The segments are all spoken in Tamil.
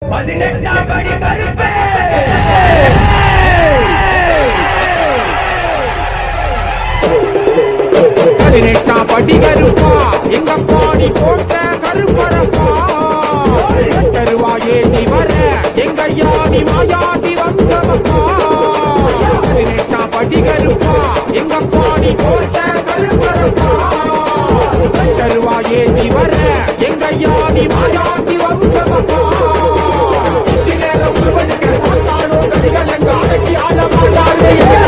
பதினெட்டாம் படி கருப்பே. பதினெட்டாம் படி கருப்பா. எங்க பாடி போட்ட கருப்பரப்பா. தருவாயே நீ வர. எங்க யானி மாயாடி வந்தவப்பா. பதினெட்டாம் படி கருப்பா. எங்க பாடி போட்ட கருப்பரப்பா. தருவாயே நீ வர. எங்க யானி மாயாடி வந்தவப்பா. على ما تعليه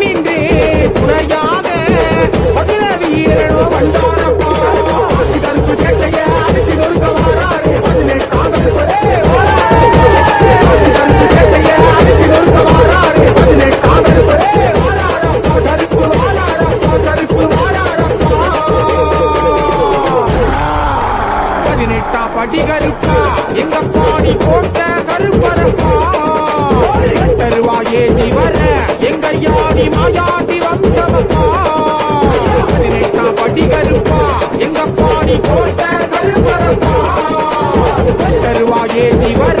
நின்று துணையாக மதுர வீரனும் வந்தாரப்பா. கருப்பு சட்டைய அடித்து நொறுக்க வாராரு. பதினெட்டாம் கருப்பரே அடித்து நொறுக்க வாராரு. வாராரப்பா. வாராரப்பா படி கருப்பா எங்க பாடி போட்ட கருப்பரப்பா எங்க மாயாண்டி வம்சமப்பா பதினெட்டாம் படி கருப்பா எங்க பாடி போட்ட கருப்பரப்பா. தருவாயே நீ வர.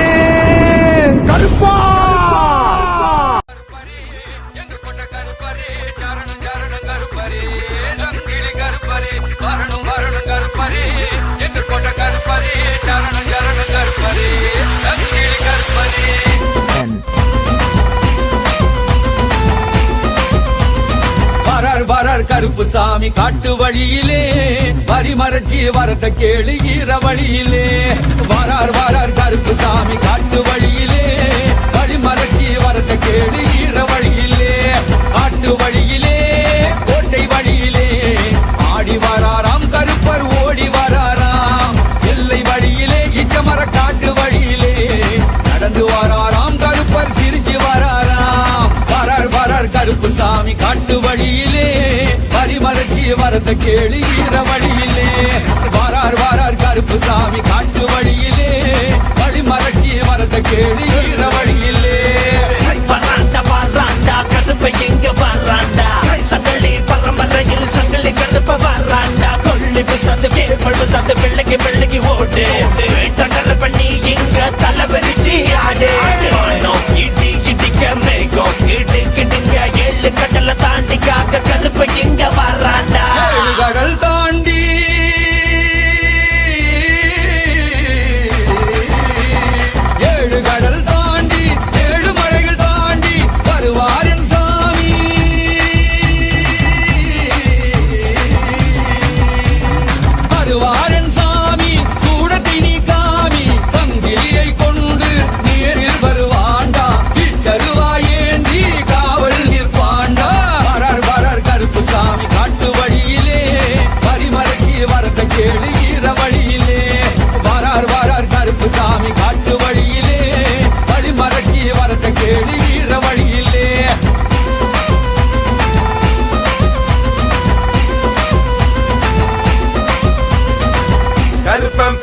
கருப்பு சாமி காட்டு வழியிலே வரி வரத கேளு ஈர வழியிலே வரார் வரார் கருப்பு சாமி காட்டு வழியிலே வழி வரத கேளு ஈர வழியிலே காட்டு வழியிலே கோட்டை வழியிலே. ஆடி வராராம் கருப்பர் ஓடி வராராம். எல்லை வழியிலே இச்சமர காட்டு வழியிலே. நடந்து வராராம் கருப்பர் சிரிச்சு வராராம். வரார் வரார் கருப்பு சாமி காட்டு வழி வரத கேளு ஈர வழியிலே. வாரார் வாரார் கருப்பு சாமி காட்டு வழியிலே. வழி வழிமறைச்சி வரத கேளு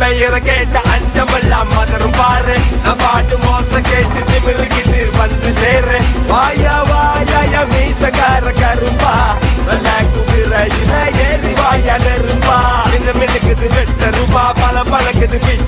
பெயரை கேட்ட அண்டமெல்லாம் மலரும் பாரு. நான் பாட்டு மோச கேட்டு திமிருக்கிட்டு வந்து சேரு வாயா வாயா மீசக்கார கரும்பா. நல்லா குதிரையில ஏறி வாயா நெருப்பா இன்னும் மினுக்குது வெட்ட ரூபா பல பழக்குது பிச்சை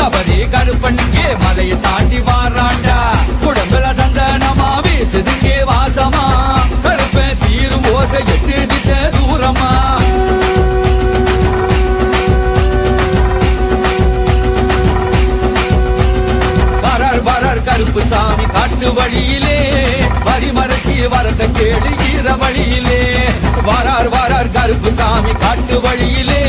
சபரி கருப்பண்ணிக்கே மலையை தாண்டி வாராண்டா? குடம்புல சந்தனமா வீசுதுக்கே வாசமா? கருப்பன் சீரும் ஓசை எட்டு திசை தூரமா? வரார் வரார் கருப்பு சாமி காட்டு வழியிலே. வரிமறைச்சி வரத கேடு ஈர வழியிலே. வரார் வரார் கருப்பு சாமி காட்டு வழியிலே.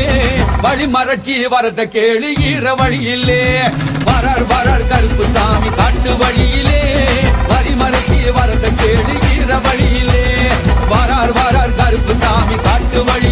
வழி மறைச்சி வரத கேளு ஈர வழியிலே. வரார் வரார் கருப்பு சாமி காட்டு வழியிலே. வரிமறைச்சி வரத கேளு ஈர வழியிலே. வரார் வரார் கருப்பு சாமி காட்டு வழி